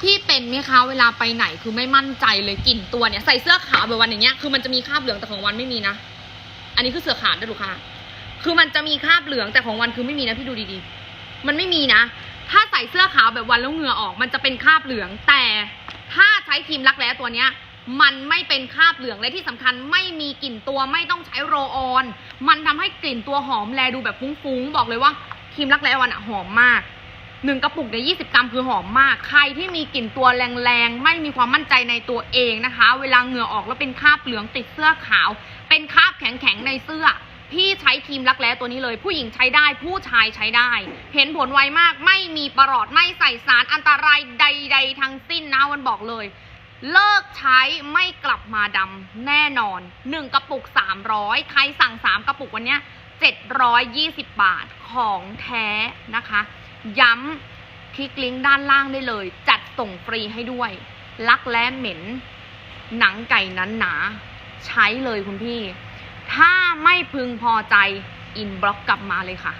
พี่เป็นไหมคะเวลาไปไหนคือไม่มั่นใจเลยกลิ่นตัวเนี่ยใส่เสื้อขาวแบบวันอย่างเงี้ยคือมันจะมีคราบเหลืองแต่ของวันไม่มีนะ อันนี้คือเสื้อขาวด้วยลูกค้าคือมันจะมีคราบเหลืองแต่ของวันคือไม่มีนะพี่ดูดีๆ มันไม่มีนะ ถ้าใส่เสื้อขาวแบบวันแล้วเหงื่อออก มันจะเป็นคราบเหลือง แต่ถ้าใช้ครีมรักแร้ตัวเนี้ย มันไม่เป็นคราบเหลืองและที่สำคัญไม่มีกลิ่นตัวไม่ต้องใช้โรออน มันทำให้กลิ่นตัวหอมแลดูแบบฟุ้งๆบอกเลยว่าครีมรักแร้วันอะหอมมาก หนึ่งกระปุกเนี่ยยีกรัมคือหอมมาก ใครที่มีกลิ่นตัวแรงๆ ไม่มีความมั่นใจในตัวเองนะคะ เวลาเหงื่อออกแล้วเป็นคราบเหลืองติดเสื้อขาว เป็นคราบแข็งๆในเสื้อ พี่ใช้ครีมรักแร้ตัวนี้เลย ผู้หญิงใช้ได้ ผู้ชายใช้ได้ เห็นผลไวมาก ไม่มีประหลอด ไม่ใส่สารอันตรายใด ๆ ทั้งสิ้นนะวันบอกเลย เลิกใช้ไม่กลับมาดำแน่นอน 1 กระปุก 300 ใครสั่ง 3 กระปุกวันนี้ย720 บาทของแท้นะคะ ย้ำคลิกลิงก์ด้านล่างได้เลย จัดส่งฟรีให้ด้วยลักแร้เหม็น หนังไก่นั้นหนา ใช้เลยคุณพี่ ถ้าไม่พึงพอใจ อินบล็อกกลับมาเลยค่ะ